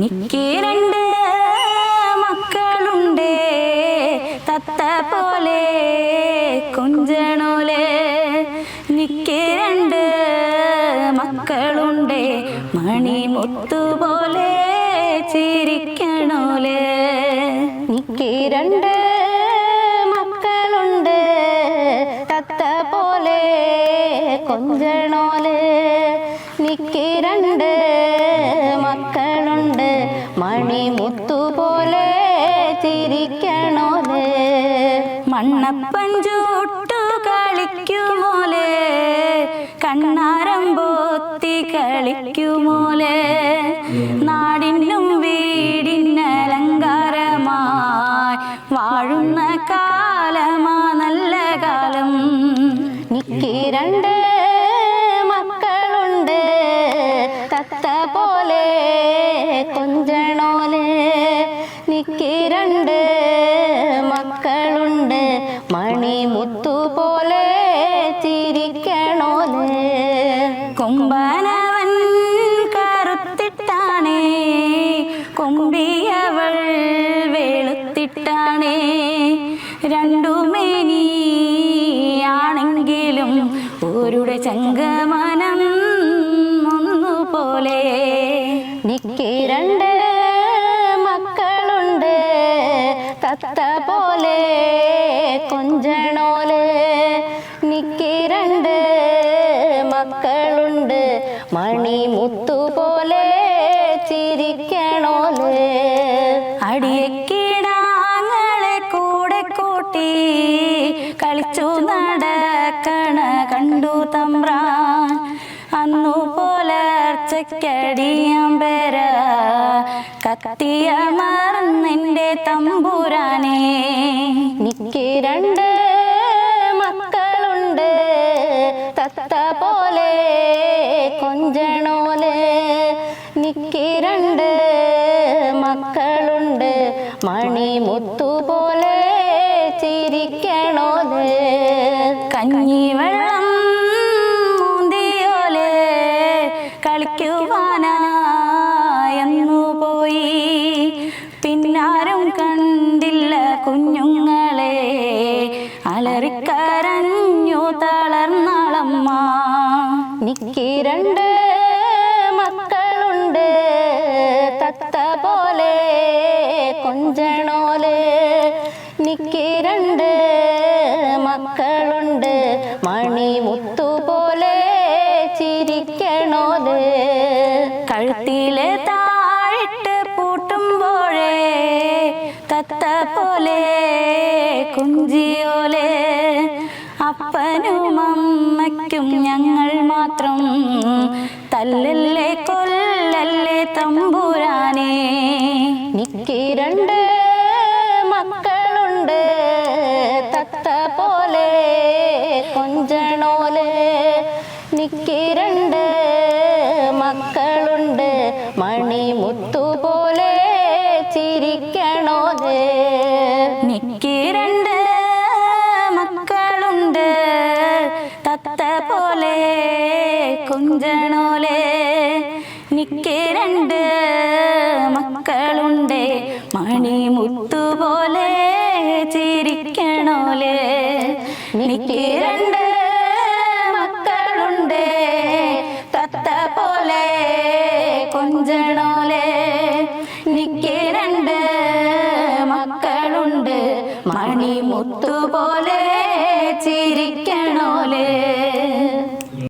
നിക്ക് രണ്ട് മക്കളുണ്ട്. തത്ത പോലെ കുഞ്ചണോലെ നിക്ക് രണ്ട് മക്കളുണ്ട്. മണിമുത്തു പോലെ ചിരിക്കണോലെ. നിക്ക് രണ്ട് മക്കളുണ്ട്. തത്ത പോലെ കൊഞ്ചണോലെ നിക്ക് രണ്ട് മക്കളുണ്ട് മണിമുത്തു പോലെ ചിരിക്കണോൽ? മണ്ണപ്പൻ ചൂട്ടു കളിക്കുമോലെ? പോത്തി കളിക്കുമോലെ? നാടിനും വീടിനലങ്കാരമായി വാഴുന്ന കാലമാ നല്ല കാലം. നിക്ക് രണ്ട് മക്കളുണ്ട്. തത്ത പോലെ കൊഞ്ചണോൽ നിക്ക് രണ്ട് മക്കളുണ്ട്. മണിമുത്തു പോലെ ചിരിക്കണോൽ. കൊമ്പനവൻ കറുത്തിട്ടാണേ. കൊമ്പിയവൾ വെളുത്തിട്ടാണേ. രണ്ടുമേനിയാണെങ്കിലും ഒരുടെ ചങ്കമനം തത്ത പോലെ കൊഞ്ചണോൽ നിക്ക് രണ്ട് മക്കളുണ്ട്. മണിമുത്തു പോലെ ചിരിക്കണോൽ. അടിയക്കിടാങ്ങളെ കൂടെ കൂട്ടി കളിച്ചു നടക്കണ കണ്ടു തമ്പ്രാൻ. അന്നു പുലർച്ചക്കടിയമ്പര കത്തിയ മറന്നെന്റെ തമ്പുരാനെ. എനിക്ക് രണ്ട് മക്കളുണ്ട്. തത്ത പോലെ കൊഞ്ചണോൽ. നിക്ക് രണ്ട് മക്കളുണ്ട്. മണിമുത്തു പോലെ ചിരിക്കണോൽ. കഞ്ഞിവെള്ളം അലറിക്കരഞ്ഞു തളർന്നളമ്മ. നിക്കിരണ്ട് മക്കളുണ്ട്. തത്ത പോലെ കൊഞ്ചണോലെ. നിക്കിരണ്ട് മക്കളുണ്ട്. മണിമുത്തു പോലെ ചിരിക്കണോലെ. കഴുത്തിലെ തത്ത പോലെ കുഞ്ചിയോലെ അപ്പനും അമ്മയ്ക്കും ഞങ്ങൾ മാത്രം തല്ലല്ലേ കൊല്ലല്ലേ തമ്പുരാനെ. നിക്ക് രണ്ട് മക്കളുണ്ട് തത്ത പോലെ കൊഞ്ചണോലെ നിക്ക് പോലെ കുഞ്ചണോലെ നിക്ക് രണ്ട് മക്കളുണ്ട്. മണിമുത്തു പോലെ ചിരിക്കണോലെ നിക്ക് രണ്ട് മക്കളുണ്ട്. തത്ത പോലെ കുഞ്ചണോലെ നിക്ക് രണ്ട് മക്കളുണ്ട്. മണിമുത്തു പോലെ